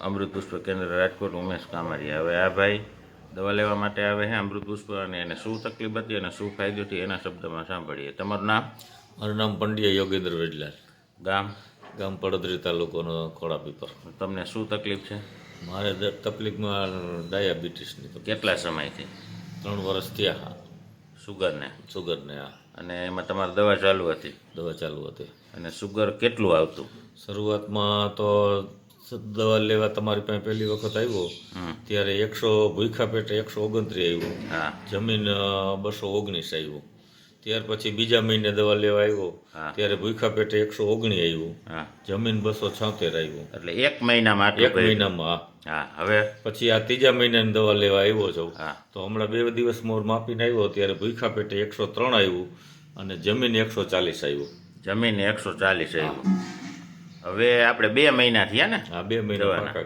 અમૃત પુષ્પ કેન્દ્ર રાજકોટ ઉમેશ કામારી હવે આ ભાઈ દવા લેવા માટે આવે છે અમૃત પુષ્પ અને એને શું તકલીફ હતી અને શું ફાયદો થયો એના શબ્દમાં સાંભળીએ. તમારું નામ? મારું નામ પંડ્યા યોગેન્દ્ર વેડલાલ. ગામ? ગામ પડદરી તાલુકોનો ખોડા પીપર તમને શું તકલીફ છે? મારે તકલીફમાં ડાયાબિટીસની કેટલા સમયથી? ત્રણ વર્ષ થયા હા. સુગરને? સુગરને આ અને એમાં તમારી દવા ચાલુ હતી? દવા ચાલુ હતી. અને સુગર કેટલું આવતું? શરૂઆતમાં તો દવા લેવા તમારી પાસે પહેલી વખત આવ્યો. ત્યારે એકસો ભૂખા પેટે એકસો ઓગણત્રીસ આવ્યું. હા. જમીન બસો ઓગણીસ આવ્યું. ત્યાર પછી બીજા મહિને દવા લેવા આવ્યો. ત્યારે ભૂખા પેટે એકસો ઓગણીસ આવ્યું. હા. જમીન બસો છોતેર આવ્યું. એટલે એક મહિનામાં એક મહિનામાં હા. હવે? પછી આ ત્રીજા મહિનાની દવા લેવા આવ્યો છું. તો હમણાં બે દિવસ મોર માપીને આવ્યો ત્યારે ભૂખા પેટે એકસો ત્રણ આવ્યું અને જમીન એકસો ચાલીસ આવ્યું. જમીન એકસો ચાલીસ આવ્યું. હવે આપણે બે મહિના થયા ને? આ બે મહિના પાકા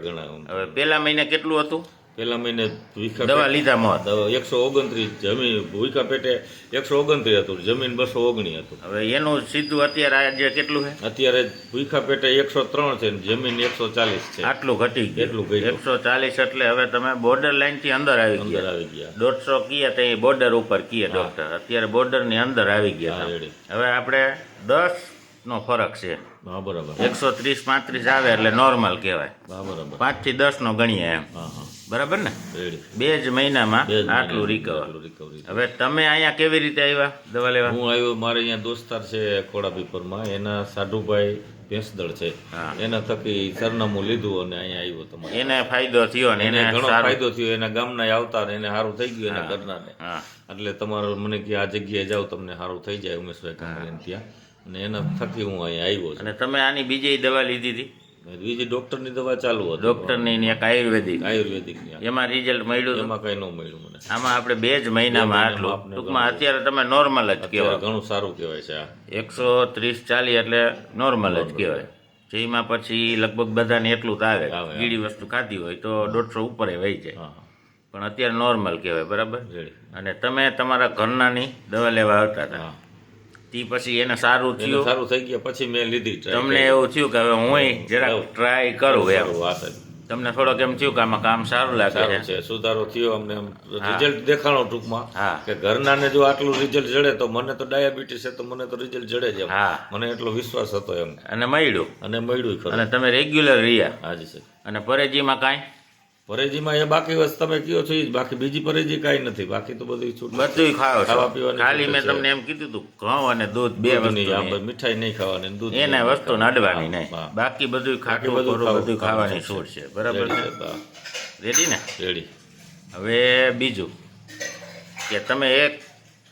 હવે પેલા મહિને કેટલું હતું? પેલા મહિને ભૂખા દવા લીધા મોત. એકસો ઓગણત્રીસ જમીન ભૂખા પેટે એકસો ઓગણત્રીસ હતું જમીન બસો ઓગણી હતું. હવે એનું સીધું અત્યારે આજે કેટલું છે? અત્યારે ભૂખા પેટે એકસો ત્રણ છે જમીન એકસો ચાલીસ છે. આટલું ઘટી એટલું ગયું. એકસો ચાલીસ એટલે હવે તમે બોર્ડર લાઈનથી અંદર આવી ગયા. આવી ગયા. દોઢસો કીએ તો બોર્ડર ઉપર કીએ ડોક્ટર અત્યારે બોર્ડરની અંદર આવી ગયા હા, હવે આપણે દસ નો ફરક છે. હા બરાબર. એકસો ત્રીસ પાંત્રીસ આવે એટલે નોર્મલ કહેવાય. બરાબર. પાંચથી દસ નો ગણીએ એમ. બરાબર ને? બે જ મહિનામાં આટલું રિકવર હવે તમે અહીંયા કેવી રીતે આવ્યા દવા લેવા? હું આવ્યો મારે અહીંયા દોસ્તાર છે ખોડાપીપરમાં એના સાઢુભાઈ ભેંસદળ છે. એના થકી સરનામું લીધું અને અહીંયા આવ્યો તમારે. એને ફાયદો થયો ને એને ઘણો ફાયદો થયો. એના ગામના આવતા એને સારું થઈ ગયું એના ઘરના એટલે તમારે મને કે આ જગ્યાએ જાઓ તમને સારું થઈ જાય. ઉમેશભાઈ કામરેન ત્યાં અને એના થકી હું અહીંયા આવ્યો છું. અને તમે આની બીજી દવા લીધી હતી? બીજી ડોક્ટરની દવા ચાલુ હતી. ડોક્ટરની ને એક આયુર્વેદિક. આયુર્વેદિક એમાં રિઝલ્ટ મળ્યું એમાં કઈ ન મળ્યું મને. આમાં આપણે બે જ મહિનામાં આટલું. ટૂંકમાં અત્યારે તમે નોર્મલ જ કહેવાય. ઘણું સારું કહેવાય છે આ. એકસો ત્રીસ ચાલીસ એટલે નોર્મલ જ કહેવાય. જેમાં પછી લગભગ બધાને એટલું જ આવે. ગીડી વસ્તુ ખાધી હોય તો દોઢસો ઉપર વહી જાય. પણ અત્યારે નોર્મલ કહેવાય બરાબર? અને તમે તમારા ઘરનાની દવા લેવા આવતા હતા. તે પછી એને સારું થયું. સારું થઈ ગયા પછી મેં લીધી તમને એવું થયું કે હવે હું જરા ટ્રાય કરું એમ. તમને થોડોક એમ થયું કે આમાં કામ સારું લાગે છે. સુધારો થયો અમને રિઝલ્ટ દેખાણો ટૂંકમાં કે ઘરનાને જો આટલું રિઝલ્ટ જડે તો મને તો ડાયાબિટીસ છે તો મને તો રિઝલ્ટ જડે છે હા. મને એટલો વિશ્વાસ હતો એમ. અને મળ્યું. અને મળ્યું અને તમે રેગ્યુલર રહ્યા. હાજી સર અને પરેજીમાં કાંઈ? પરેજીમાં એ બાકી વસ્તુ તમે કયો છો એ જ. બાકી બીજી પરેજી કાંઈ નથી. બાકી તો બધું છૂટ બધું ખાવ ખાવા પીવાની ખાલી મેં તમને એમ કીધું હતું ઘઉં અને દૂધ બે વસ્તુ. મીઠાઈ નહીં ખાવાની દૂધ એને વસ્તુ નડવાની નહીં. બાકી બધું ખાટું બધું બધું ખાવાની છૂટ છે. બરાબર રેડી છે? રેડી ને? રેડી. હવે બીજું કે તમે એક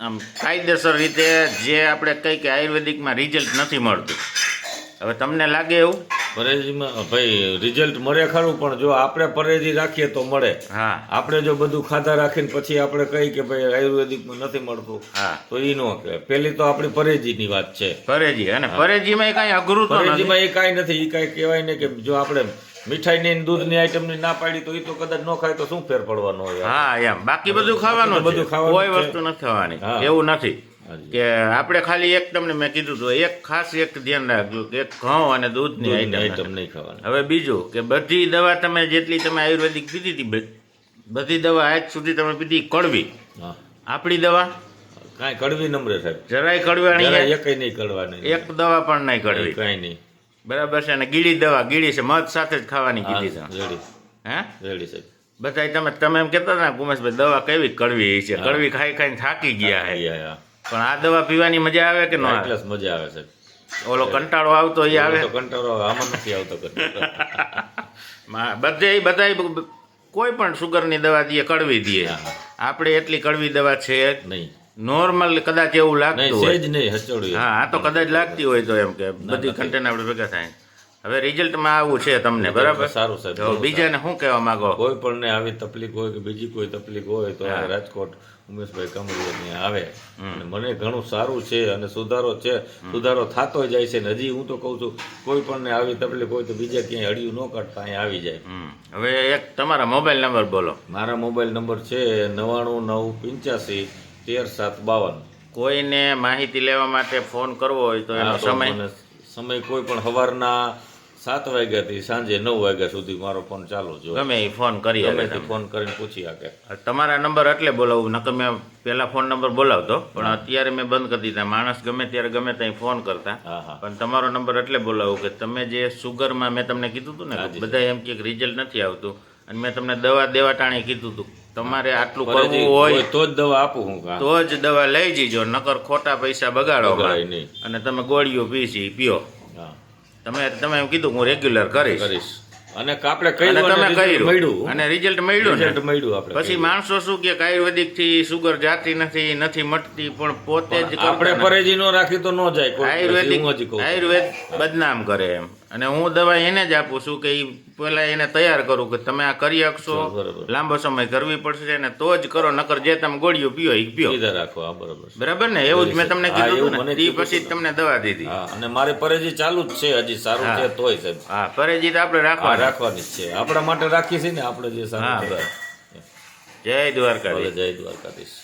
આમ કાયદેસર રીતે જે આપણે કંઈક કે આયુર્વેદિકમાં રિઝલ્ટ નથી મળતું. હવે તમને લાગે એવું? પરેજીમાં ભાઈ રિઝલ્ટ મળે ખરું પણ જો આપણે પરેજી રાખીએ તો મળે. હા. આપણે જો બધું ખાધા રાખીને પછી આપણે કહી કે ભાઈ આયુર્વેદિકમાં નથી મળતું હા. તો એ નો કહે પેલી તો આપણી પરેજીની વાત છે. પરેજી અને પરેજીમાં કાંઈ અઘરું પરેજીમાં એ કાંઈ નથી એ કાંઈ કહેવાય ને કે જો આપણે મીઠાઈની ને દૂધની આઈટમની ના પાડી તો એ તો કદાચ ન ખાય તો શું ફેર પડવાનો હોય? હા એમ. બાકી બધું ખાવાનું બધું ખાવાનું કોઈ વસ્તુ નથી ખાવાની. એવું નથી. કે આપણે ખાલી એક તમને મેં કીધું હતું એક ખાસ એક ધ્યાન રાખજો કે ઘઉં અને દૂધની આઈટમ નહીં ખાવાની. હવે બીજું કે બધી દવા તમે જેટલી તમે આયુર્વેદિક પીધી હતી બધી દવા આજ સુધી તમે પીધી કડવી. આપણી દવા? કાંઈ કડવી નંબર સાહેબ. જરાય છે. એકય નહીં કડવાની. એક દવા પણ નહીં કડવી. કાંઈ નહીં. બરાબર છે અને ગીડી દવા ગીડી છે મધ સાથે જ ખાવાની કીધી તમે. રેડી. હે? રેડી સાહેબ. બધા તમે તમે એમ કહેતા હતા ને કુમેશભાઈ દવા કેવી કડવી છે? કડવી ખાઈ ખાઈને થાકી ગયા છે યા. પણ આ દવા પીવાની મજા આવે કે ન આવે? એટલા મજા આવે છે ઓલો કંટાળો આવતો એ આવે? કંટાળો આમાં નથી આવતો બધે બધા કોઈ પણ સુગરની દવા દઈએ કડવી દઈએ. આપણે એટલી કડવી દવા છે નહીં. નોર્મલ કદાચ એવું લાગતું હોય. નહીં હા આ તો કદાચ લાગતી હોય તો એમ કે બધી કન્ટેન આપણે ભેગા થાય. હવે રિઝલ્ટમાં આવું છે તમને બરાબર? સારું સાહેબ બીજાને શું કહેવા માંગો? કોઈ પણ ને આવી તકલીફ હોય કે બીજી કોઈ તકલીફ હોય તો રાજકોટ ઉમેશભાઈ કમરિયા આવે. અને મને ઘણું સારું છે અને સુધારો છે. સુધારો થતો જાય છે હજી હું તો કહું છું કોઈ પણ ને આવી તકલીફ હોય તો બીજે ક્યાંય અડિયું ન કાઢતા અહીંયા આવી જાય. હવે એક તમારા મોબાઈલ નંબર બોલો. મારા મોબાઈલ નંબર છે નવ્વાણું નવ પંચ્યાસી તેર સાત બાવન. કોઈને માહિતી લેવા માટે ફોન કરવો હોય તો એનો સમય? સમય કોઈ પણ સવારના સાત વાગ્યાથી સાંજે નવ વાગ્યા સુધી મારો ફોન ચાલુ જો ગમે એ ફોન કરી ગમે તે ફોન કરીને પૂછી શકે તમારા નંબર એટલે બોલાવું નકર મેં પહેલા ફોન નંબર બોલાવતો પણ અત્યારે મેં બંધ કરી દીધા. માણસ ગમે ત્યારે ગમે ત્યાં ફોન કરતા. પણ તમારો નંબર એટલે બોલાવું કે તમે જે સુગરમાં મેં તમને કીધું હતું ને બધા એમ કે રિઝલ્ટ નથી આવતું. અને મેં તમને દવા દેવા ટાણે કીધું હતું. તમારે આટલું કરવું હોય તો જ દવા આપું હું તો જ દવા લઈ જજો નકર ખોટા પૈસા બગાડો અને તમે ગોળીઓ પીસી પીઓ. તમે તમે એમ કીધું હું રેગ્યુલર કરીશ. કરીશ. અને આપણે અને તમે કર્યું. મળ્યું. અને રિઝલ્ટ મળ્યું રિઝલ્ટ મળ્યું આપણે પછી માણસો શું કે આયુર્વેદિકથી સુગર જાતી નથી નથી મટતી પણ પોતે જ આપણે પરેજી નો રાખી તો ન જાય આયુર્વેદિક આયુર્વેદ બદનામ કરે એમ. અને હું દવા એને જ આપું છું કે એ પેલા એને તૈયાર કરું કે તમે આ કરી શકશો. લાંબો સમય કરવી પડશે ને તો જ કરો નકર જે તમે ગોળીઓ પીઓ એ પીઓ. રાખો આ બરાબર બરાબર ને? એવું જ મેં તમને કીધું ને એ પછી તમને દવા દીધી. અને મારી પરેજી ચાલુ જ છે હજી સારું. છે તોય સાહેબ. હા પરેજી તો આપણે રાખવા રાખવાની. જ છે. આપણા માટે રાખી છે ને આપણે જે હા, સારું જય દ્વારકાધીશ. જય દ્વારકાધીશ.